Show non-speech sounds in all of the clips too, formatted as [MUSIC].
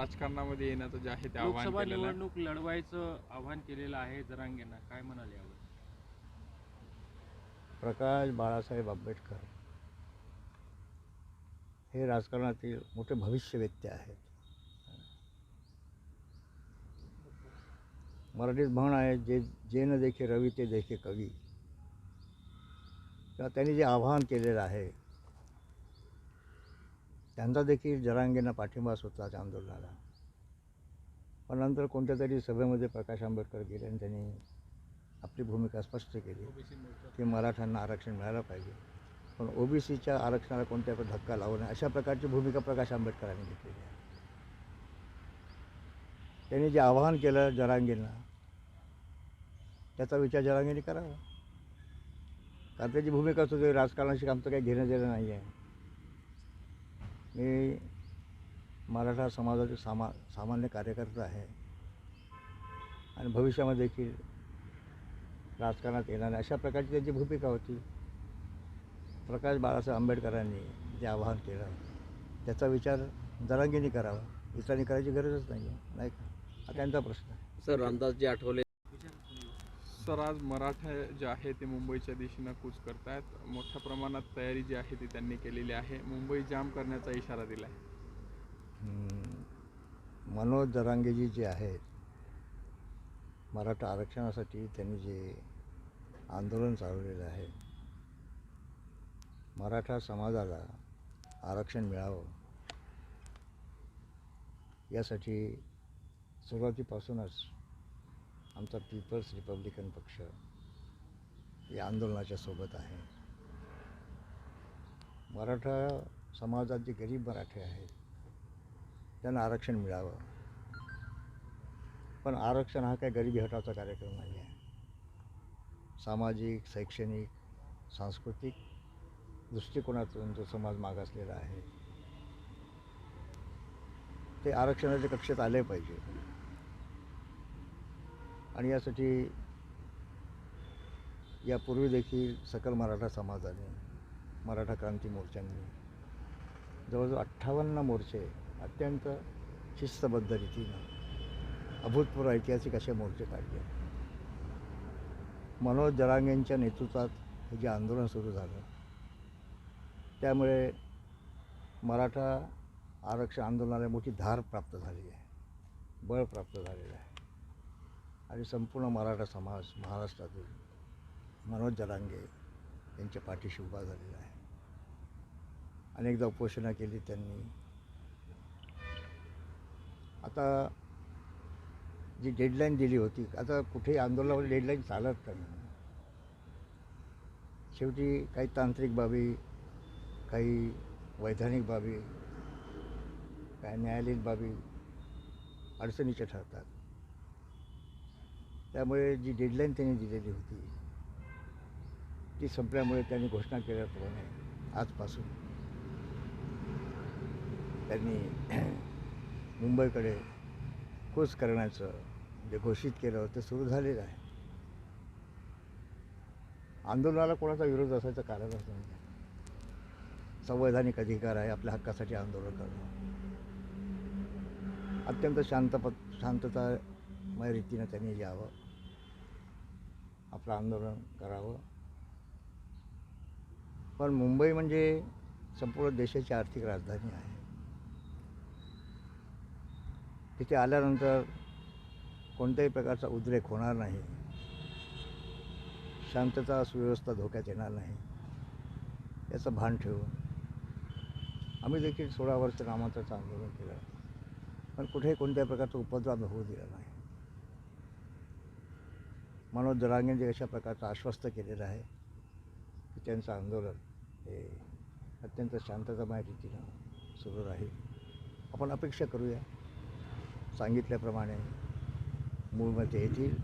राजकारणामध्ये येण्याचं जे आहे ते आव्हान लोकसभा केलेलं आहे. निवडणूक लढवायचं आव्हान केलेलं आहे जरांगेंना. काय म्हणाले यावर? प्रकाश बाळासाहेब आंबेडकर हे राजकारणातील मोठे भविष्यवेत्ते आहेत. मराठीत म्हण आहे जे जे न देखे रवी ते देखे कवी. किंवा त्यांनी जे आवाहन केलेलं आहे त्यांचा देखील जरांगेंना पाठिंबाच होता त्या आंदोलनाला पण नंतर कोणत्या तरी सभेमध्ये प्रकाश आंबेडकर गेले आणि त्यांनी आपली भूमिका स्पष्ट केली की मराठ्यांना आरक्षण मिळालं पाहिजे. पण ओबीसीच्या आरक्षणाला कोणत्या पण धक्का लावू नये अशा प्रकारची भूमिका प्रकाश आंबेडकरांनी घेतलेली आहे. त्यांनी जे आवाहन केलं जरांगींना त्याचा विचार जरांगींनी करावा. कारण त्याची भूमिका सुद्धा राजकारणाशी आमचं काही घेणं देणं नाही आहे मी मराठा समाजाचे सामा सामान्य कार्यकर्ता आहे. आणि भविष्यामध्ये देखील राजकारणात येणार नाही. अशा प्रकारची त्यांची भूमिका होती. प्रकाश बाळासाहेब आंबेडकरांनी जे आवाहन केलं त्याचा विचार जरांगीने करावा. इतरांनी करायची गरजच नाही आहे नाही का? हा त्यांचा प्रश्न आहे. सर रामदासजी आठवले तर आज मराठा जे आहे ते मुंबईच्या दिशेनं कूच करतायत. मोठ्या प्रमाणात तयारी जी आहे ती त्यांनी केलेली आहे. मुंबई जाम करण्याचा इशारा दिला आहे मनोज जरांगेजी जे आहेत मराठा आरक्षणासाठी त्यांनी जे आंदोलन चालवलेलं आहे मराठा समाजाला आरक्षण मिळावं यासाठी सुरुवातीपासूनच आमचा पीपल्स रिपब्लिकन पक्ष या आंदोलनाच्या सोबत आहे. मराठा समाजात जे गरीब मराठे आहेत त्यांना आरक्षण मिळावं. पण आरक्षण हा काही गरिबी हटावचा कार्यक्रम नाही आहे. सामाजिक शैक्षणिक सांस्कृतिक दृष्टिकोनातून जो समाज मागासलेला आहे ते आरक्षणाच्या कक्षेत आले पाहिजे. आणि यासाठी यापूर्वी देखील सकल मराठा समाजाने मराठा क्रांती मोर्चांनी जवळजवळ अठ्ठावन्न मोर्चे अत्यंत शिस्तबद्ध रीतीनं अभूतपूर्व ऐतिहासिक असे मोर्चे काढले. मनोज जरांगेंच्या नेतृत्वात हे जे आंदोलन सुरू झालं त्यामुळे मराठा आरक्षण आंदोलनाला मोठी धार प्राप्त झाली आहे बळ प्राप्त झालेलं आहे. आणि संपूर्ण मराठा समाज महाराष्ट्रातील मनोज जरांगे यांच्या पाठीशी उभा झालेला आहे. अनेकदा उपोषणा केली त्यांनी. आता जी डेडलाईन दिली होती आता कुठेही आंदोलनावर डेडलाईन चालत नाही. शेवटी काही तांत्रिक बाबी काही वैधानिक बाबी काही न्यायालयीन बाबी अडचणीच्या ठरतात. त्यामुळे जी डेडलाईन त्यांनी दिलेली होती ती संपल्यामुळे त्यांनी घोषणा केल्याप्रमाणे आजपासून त्यांनी [CLEARS THROAT] मुंबईकडे कोच करण्याचं जे घोषित केलं होतं सुरू झालेलं आहे. आंदोलनाला कोणाचा विरोध असायचं कारणच नाही. संवैधानिक अधिकार आहे आपल्या हक्कासाठी आंदोलन करणं. अत्यंत शांतपत शांततामय रीतीनं त्यांनी यावं. आपलं आंदोलन करावं. पण मुंबई म्हणजे संपूर्ण देशाची आर्थिक राजधानी आहे. तिथे आल्यानंतर कोणत्याही प्रकारचा उद्रेक होणार नाही. शांतता सुव्यवस्था धोक्यात येणार नाही. याचं भान ठेवून आम्ही देखील सोळा वर्ष नामांतराचं आंदोलन केलं. पण कुठेही कोणत्याही प्रकारचा उपद्रव होऊ दिला नाही. मनोज जरांगेंनी अशा प्रकारचं आश्वस्त केलेलं आहे की त्यांचं आंदोलन हे अत्यंत शांततामय रीतीनं सुरू राहील. आपण अपेक्षा करूया. सांगितल्याप्रमाणे मूळमध्ये येतील.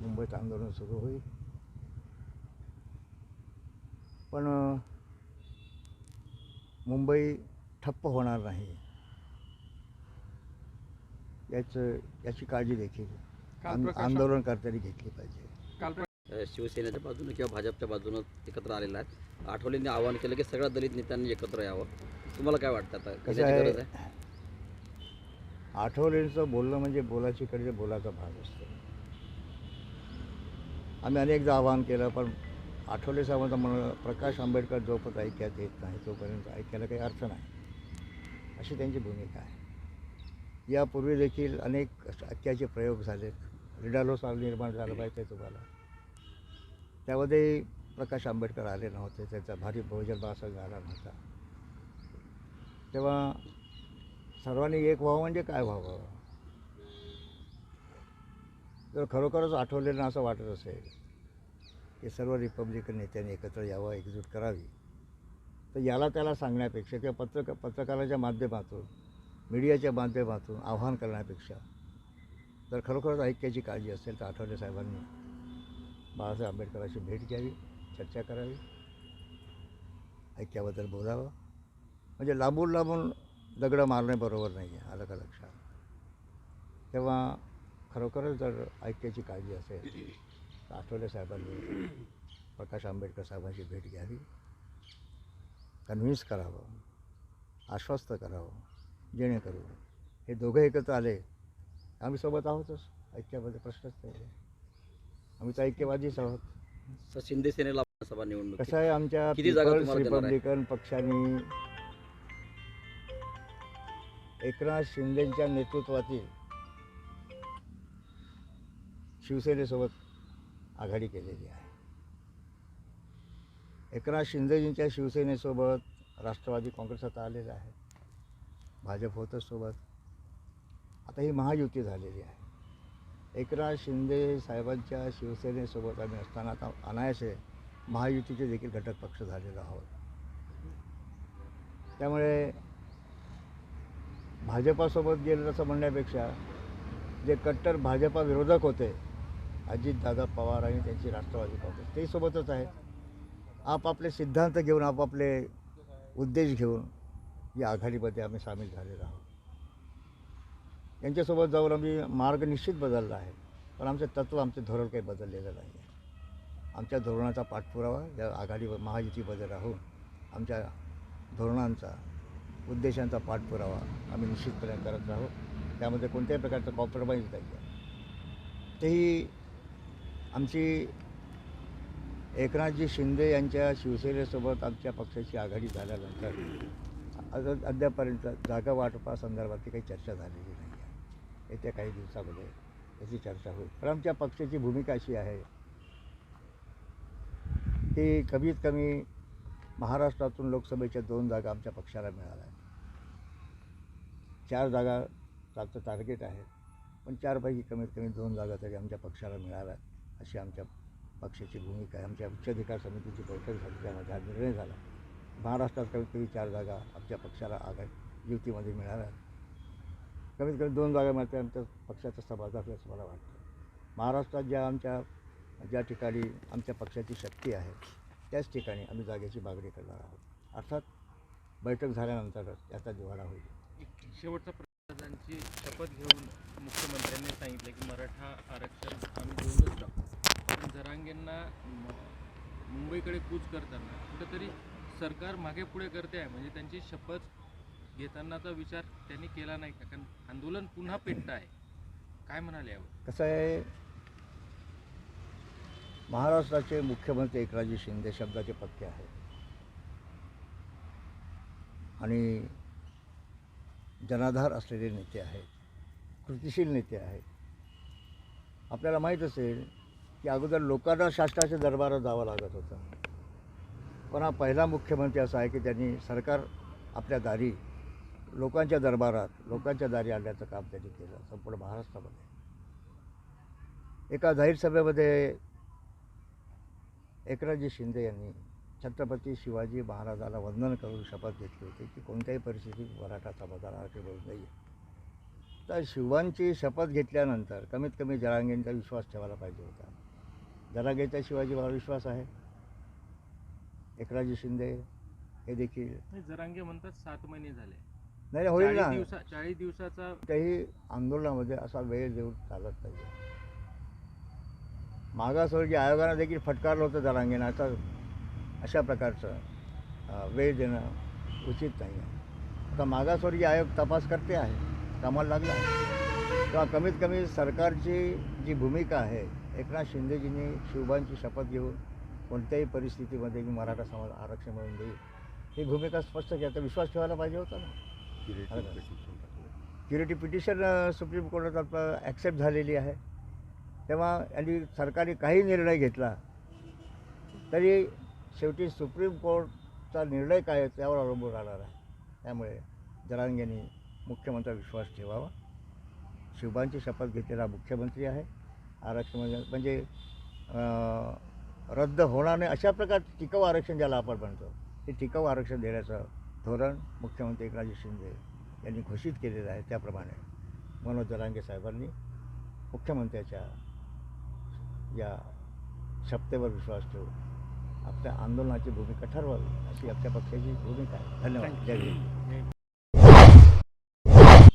मुंबईत आंदोलन सुरू होईल. पण मुंबई ठप्प होणार नाही. याचं याची काळजी देखील आंदोलनकर्त्यांनी घेतली पाहिजे. शिवसेनेच्या बाजूने किंवा भाजपच्या बाजूनं एकत्र आलेला आहे. आठवलेंनी आवाहन केलं की सगळ्या दलित नेत्यांनी एकत्र यावं. तुम्हाला काय वाटतं आता? गरज आहे? आठवलेंचं बोलणं म्हणजे बोलाची कडे बोलाचा भाग असतो. आम्ही अनेकदा आवाहन केलं पण आठवले साहेबांचं म्हणणं प्रकाश आंबेडकर जोपर्यंत ऐक्यात येत नाही तोपर्यंत ऐकायला काही अर्थ नाही. अशी त्यांची भूमिका आहे. यापूर्वी देखील अनेक ऐक्याचे प्रयोग झालेत. रिडालो साल निर्माण झालं पाहिजे तुम्हाला. त्यामध्ये प्रकाश आंबेडकर आले नव्हते त्याचा भारी बहुजन महासंघ झाला नव्हता. तेव्हा सर्वांनी एक व्हावं म्हणजे काय व्हावं? जर खरोखरच आठवलेलं असं वाटत असेल की सर्व रिपब्लिकन नेत्यांनी एकत्र यावं एकजूट करावी तर याला त्याला सांगण्यापेक्षा किंवा पत्रक पत्रकाराच्या माध्यमातून मीडियाच्या माध्यमातून आव्हान करण्यापेक्षा जर खरोखरच ऐक्याची काळजी असेल तर आठवले साहेबांनी बाळासाहेब आंबेडकरांची भेट घ्यावी चर्चा करावी ऐक्याबद्दल बोलावं. म्हणजे लांबून लांबून दगडं मारणे बरोबर नाही आहे आलं का लक्षात? तेव्हा खरोखरच जर ऐक्याची काळजी असेल तर आठवले साहेबांनी प्रकाश आंबेडकर साहेबांची भेट घ्यावी. कन्व्हिन्स करावं आश्वस्त करावं जेणेकरून हे दोघं एकत्र आले आम्ही सोबत आहोतच. ऐक्यामध्ये प्रश्नच नाही आहे. आम्ही तर ऐक्यवादीच आहोत. तर शिंदे सेनेला सभा निवडणूक कसं आहे आमच्या किती जागा पीपल्स तुम्हाला देणार आहे? रिपब्लिकन पक्षाने एकनाथ शिंदेच्या नेतृत्वातील शिवसेनेसोबत आघाडी केलेली आहे. एकनाथ शिंदेजींच्या शिवसेनेसोबत राष्ट्रवादी काँग्रेस आता आलेलं आहे. भाजप होतच सोबत. आता ही महायुती झालेली आहे. एकनाथ शिंदे साहेबांच्या शिवसेनेसोबत आम्ही असताना आता अनायासे महायुतीचे देखील घटक पक्ष झालेलो आहोत. त्यामुळे भाजपासोबत गेलं असं म्हणण्यापेक्षा जे कट्टर भाजपा विरोधक होते अजितदादा पवार आणि त्यांची राष्ट्रवादी काँग्रेस ते सोबतच आहेत. आपापले सिद्धांत घेऊन आपापले उद्देश घेऊन या आघाडीमध्ये आम्ही सामील झालेलो आहोत. यांच्यासोबत जाऊन आम्ही मार्ग निश्चित बदलला आहे. पण आमचं तत्त्व आमचं धोरण काही बदललेलं नाही आहे. आमच्या धोरणाचा पाठपुरावा या आघाडीवर बदल राहून आमच्या धोरणांचा उद्देशांचा पाठपुरावा आम्ही निश्चितपणे करत राहू. त्यामध्ये कोणत्याही प्रकारचं कॉम्प्रोमाइज नाही आहे. तेही आमची एकनाथजी शिंदे यांच्या शिवसेनेसोबत आमच्या पक्षाची आघाडी झाल्यानंतर आज अद्यापर्यंत जागा वाटपासंदर्भातली काही चर्चा झालेली येत्या काही दिवसामध्ये याची चर्चा होईल. पण आमच्या पक्षाची भूमिका अशी आहे की कमीत कमी महाराष्ट्रातून लोकसभेच्या दोन जागा आमच्या पक्षाला मिळाल्या. आहेत चार जागा आमचं टार्गेट आहे पण चारपैकी कमीत कमी दोन जागा तरी आमच्या पक्षाला मिळाव्यात अशी आमच्या पक्षाची भूमिका आहे. आमच्या उच्चाधिकार समितीची बैठक झाली त्यामध्ये हा निर्णय झाला. महाराष्ट्रात कमीत कमी चार जागा आमच्या पक्षाला आघाडी युतीमध्ये मिळाव्यात कमीत कमी दोन जागा मिळते आमच्या पक्षाचा सभाग असल्याचं मला वाटतं. महाराष्ट्रात ज्या आमच्या ज्या ठिकाणी आमच्या पक्षाची शक्ती आहे त्याच ठिकाणी आम्ही जागेची मागणी करणार आहोत. अर्थात बैठक झाल्यानंतरच याचा दिवाळा होईल. एक शेवटचा प्रधानांची शपथ घेऊन मुख्यमंत्र्यांनी सांगितलं की मराठा आरक्षण आम्ही घेऊनच टाकू. पण जरांगेंना मुंबईकडे कूच करताना कुठंतरी सरकार मागे पुढे करते आहे म्हणजे त्यांची शपथ घेतानाचा विचार त्यांनी केला नाही का? कारण आंदोलन पुन्हा पेटत आहे. काय म्हणाले यावर? कसं आहे महाराष्ट्राचे मुख्यमंत्री एकनाथजी शिंदे शब्दाचे पक्के आहेत. आणि जनाधार असलेले नेते आहेत कृतिशील नेते आहेत. आपल्याला माहीत असेल की अगोदर लोकांना शासनाच्या दरबारात जावं लागत होतं. पण हा पहिला मुख्यमंत्री असा आहे की त्यांनी सरकार आपल्या दारी लोकांच्या दरबारात लोकांच्या दारी आणण्याचं काम त्यांनी केलं संपूर्ण महाराष्ट्रामध्ये. एका जाहीर सभेमध्ये एकनाथजी शिंदे यांनी छत्रपती शिवाजी महाराजाला वंदन करून शपथ घेतली होती की कोणत्याही परिस्थितीत मराठा समाजाला आरक्षण मिळू नाही तर शिवांची शपथ घेतल्यानंतर कमीत कमी जरांगेंचा विश्वास ठेवायला पाहिजे होता. जरांगेचा शिवाजीवर विश्वास आहे. एकनाथजी शिंदे हे देखील जरांगे म्हणतात सात महिने झाले. नाही होईल ना. दिवसा चाळीस दिवसाचा काही आंदोलनामध्ये असा वेळ देऊन चालत नाही मागासवर्गीय आयोगानं देखील फटकारलं होतं जरांगेनं असं अशा प्रकारचं वेळ देणं उचित नाही आहे. आता मागासवर्गीय आयोग तपास करते आहे. कामाला लागला आहे. तेव्हा कमीत कमी सरकारची जी भूमिका आहे एकनाथ शिंदेजींनी शिवबांची शपथ घेऊन कोणत्याही परिस्थितीमध्ये मी मराठा समाज आरक्षण मिळवून देईल ही भूमिका स्पष्ट केली. आता विश्वास ठेवायला पाहिजे होता ना. क्युरिटी पिटिशन सुप्रीम कोर्टात आपलं ॲक्सेप्ट झालेली आहे. तेव्हा यांनी सरकारने काही निर्णय घेतला. तरी शेवटी सुप्रीम कोर्टचा निर्णय काय आहे त्यावर अवलंबून राहणार आहे. त्यामुळे जरांगेने मुख्यमंत्र्यावर विश्वास ठेवावा. शिवबांची शपथ घेतलेला मुख्यमंत्री आहे. आरक्षण म्हणजे म्हणजे रद्द होणार नाही. अशा प्रकारचं टिकाऊ आरक्षण ज्याला आपण म्हणतो ते टिकाऊ आरक्षण देण्याचं धोरण मुख्यमंत्री एकनाथजी शिंदे यांनी घोषित केलेलं आहे त्याप्रमाणे. मनोज जरांगे साहेबांनी मुख्यमंत्र्याच्या या शपथेवर विश्वास ठेवून आपल्या आंदोलनाची भूमिका ठरवावी अशी आपल्या पक्षाची भूमिका आहे. धन्यवाद. जय हिंद.